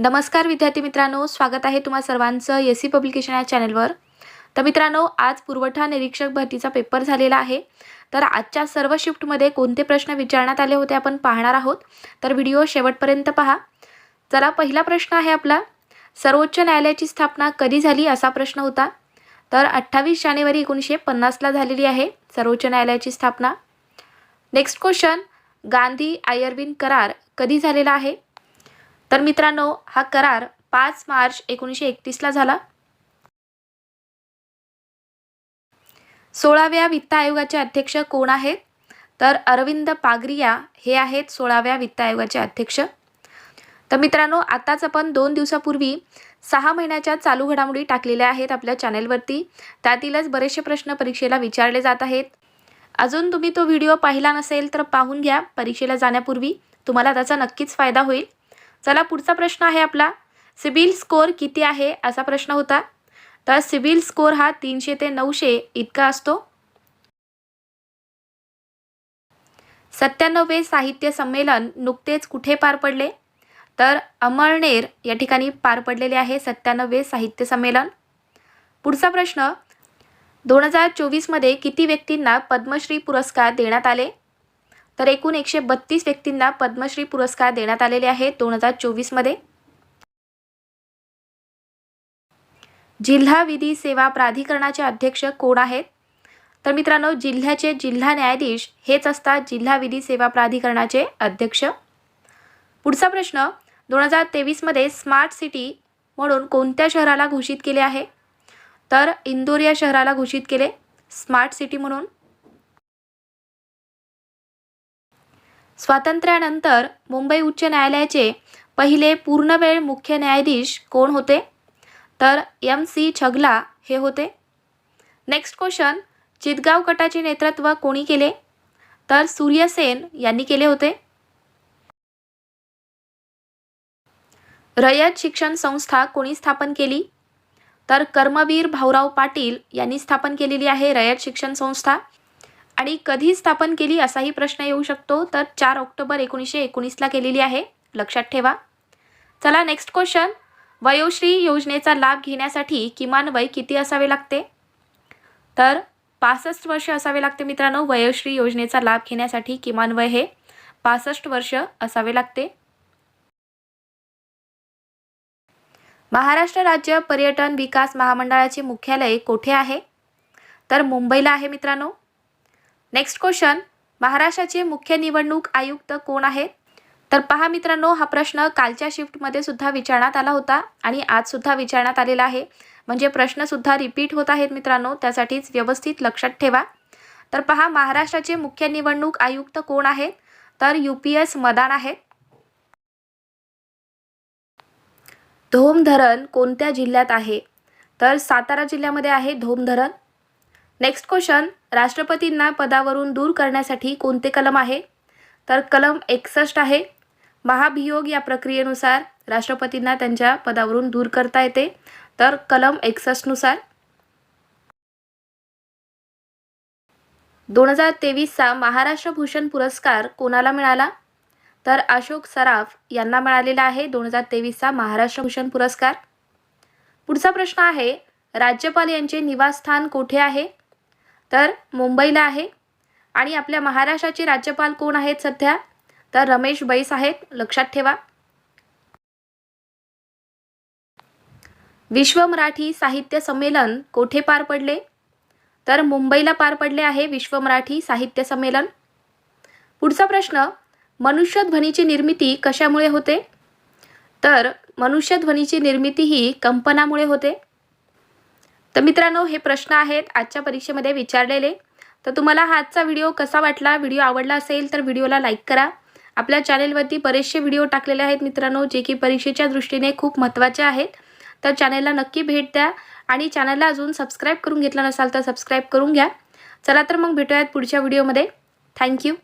नमस्कार विद्यार्थी मित्रांनो स्वागत आहे तुम्हा सर्वांचं एस सी पब्लिकेशन या चॅनलवर. तर मित्रांनो आज पुरवठा निरीक्षक भरतीचा पेपर झालेला आहे. तर आजच्या सर्व शिफ्टमध्ये कोणते प्रश्न विचारण्यात आले होते आपण पाहणार आहोत. तर व्हिडिओ शेवटपर्यंत पहा. चला पहिला प्रश्न आहे आपला. सर्वोच्च न्यायालयाची स्थापना कधी झाली असा प्रश्न होता. तर अठ्ठावीस जानेवारी एकोणीसशे पन्नासला झालेली आहे सर्वोच्च न्यायालयाची स्थापना. नेक्स्ट क्वेश्चन गांधी आयर्विन करार कधी झालेला आहे? तर मित्रांनो हा करार पाच मार्च एकोणीसशे एकतीसला झाला. सोळाव्या वित्त आयोगाचे अध्यक्ष कोण आहेत? तर अरविंद पागरिया हे आहेत सोळाव्या वित्त आयोगाचे अध्यक्ष. तर मित्रांनो आताच आपण दोन दिवसापूर्वी सहा महिन्याच्या चालू घडामोडी टाकलेल्या आहेत आपल्या चॅनेलवरती. त्यातीलच बरेचसे प्रश्न परीक्षेला विचारले जात आहेत. अजून तुम्ही तो व्हिडिओ पाहिला नसेल तर पाहून घ्या परीक्षेला जाण्यापूर्वी. तुम्हाला त्याचा नक्कीच फायदा होईल. चला पुढचा प्रश्न आहे आपला. सिबिल स्कोअर किती आहे? असा प्रश्न होता. तर सिबिल स्कोअर हा तीनशे ते नऊशे इतका असतो. सत्त्याण्णवे साहित्य संमेलन नुकतेच कुठे पार पडले? तर अमळनेर या ठिकाणी पार पडलेले आहे सत्त्याण्णवे साहित्य संमेलन. पुढचा प्रश्न दोन हजार चोवीसमध्ये किती व्यक्तींना पद्मश्री पुरस्कार देण्यात आले? तर एकूण एकशे बत्तीस व्यक्तींना पद्मश्री पुरस्कार देण्यात आलेले आहेत दोन हजार चोवीसमध्ये. जिल्हा विधी सेवा प्राधिकरणाचे अध्यक्ष कोण आहेत? तर मित्रांनो जिल्ह्याचे जिल्हा न्यायाधीश हेच असतात जिल्हा विधी सेवा प्राधिकरणाचे अध्यक्ष. पुढचा प्रश्न दोन हजार तेवीसमध्ये स्मार्ट सिटी म्हणून कोणत्या शहराला घोषित केले आहे? तर इंदोर या शहराला घोषित केले. स्मार्ट सिटी म्हणून स्वातंत्र्यानंतर मुंबई उच्च न्यायालयाचे पहिले पूर्णवेळ मुख्य न्यायाधीश कोण होते? तर एम सी छगला हे होते. नेक्स्ट क्वेश्चन चितगाव गटाचे नेतृत्व कोणी केले? तर सूर्यसेन यांनी केले होते. रयत शिक्षण संस्था कोणी स्थापन केली? तर कर्मवीर भाऊराव पाटील यांनी स्थापन केलेली आहे रयत शिक्षण संस्था. आणि कधी स्थापन केली असाही प्रश्न येऊ शकतो तर चार ऑक्टोबर एकोणीसशे एकोणीसला केलेली आहे. लक्षात ठेवा. चला नेक्स्ट क्वेश्चन वयोश्री योजनेचा लाभ घेण्यासाठी किमान वय किती असावे लागते? तर पासष्ट वर्ष असावे लागते मित्रांनो वयोश्री योजनेचा लाभ घेण्यासाठी किमान वय हे पासष्ट वर्ष असावे लागते. महाराष्ट्र राज्य पर्यटन विकास महामंडळाचे मुख्यालय कोठे आहे? तर मुंबईला आहे मित्रांनो. नेक्स्ट क्वेश्चन महाराष्ट्राचे मुख्य निवडणूक आयुक्त कोण आहेत? तर पहा मित्रांनो हा प्रश्न कालच्या शिफ्टमध्ये सुद्धा विचारण्यात आला होता आणि आज सुद्धा विचारण्यात आलेला आहे. म्हणजे प्रश्नसुद्धा रिपीट होत आहेत मित्रांनो त्यासाठीच व्यवस्थित लक्षात ठेवा. तर पहा महाराष्ट्राचे मुख्य निवडणूक आयुक्त कोण आहेत? तर यू पी एस मदान आहेत. धोम धरण कोणत्या जिल्ह्यात आहे? तर सातारा जिल्ह्यामध्ये आहे धोम धरण नेक्स्ट क्वेश्चन राष्ट्रपतींना पदावरून दूर करण्यासाठी कोणते कलम आहे? तर कलम एकसष्ट आहे. महाभियोग या प्रक्रियेनुसार राष्ट्रपतींना त्यांच्या पदावरून दूर करता येते. तर कलम एकसष्टनुसार दोन हजार तेवीसचा महाराष्ट्र भूषण पुरस्कार कोणाला मिळाला? तर अशोक सराफ यांना मिळालेला आहे दोन हजार तेवीसचा महाराष्ट्र भूषण पुरस्कार. पुढचा प्रश्न आहे राज्यपाल यांचे निवासस्थान कोठे आहे? तर मुंबईला आहे. आणि आपल्या महाराष्ट्राचे राज्यपाल कोण आहेत सध्या? तर रमेश बैस आहेत. लक्षात ठेवा. विश्व मराठी साहित्य संमेलन कोठे पार पडले? तर मुंबईला पार पडले आहे विश्व मराठी साहित्य संमेलन. पुढचा प्रश्न मनुष्यध्वनीची निर्मिती कशामुळे होते? तर मनुष्यध्वनीची निर्मिती ही कंपनामुळे होते. तर मित्रांनो हे प्रश्न आहेत आजच्या परीक्षेमध्ये विचारलेले. तर तुम्हाला हा आजचा व्हिडिओ कसा वाटला? व्हिडिओ आवडला असेल तर व्हिडिओला लाईक करा. आपल्या चॅनेलवरती बरेचसे व्हिडिओ टाकलेले आहेत मित्रांनो जे की परीक्षेच्या दृष्टीने खूप महत्त्वाचे आहेत. तर चॅनेलला नक्की भेट द्या आणि चॅनलला अजून सबस्क्राईब करून घेतला नसाल तर सबस्क्राईब करून घ्या. चला तर मग भेटूयात पुढच्या व्हिडिओमध्ये. थँक्यू.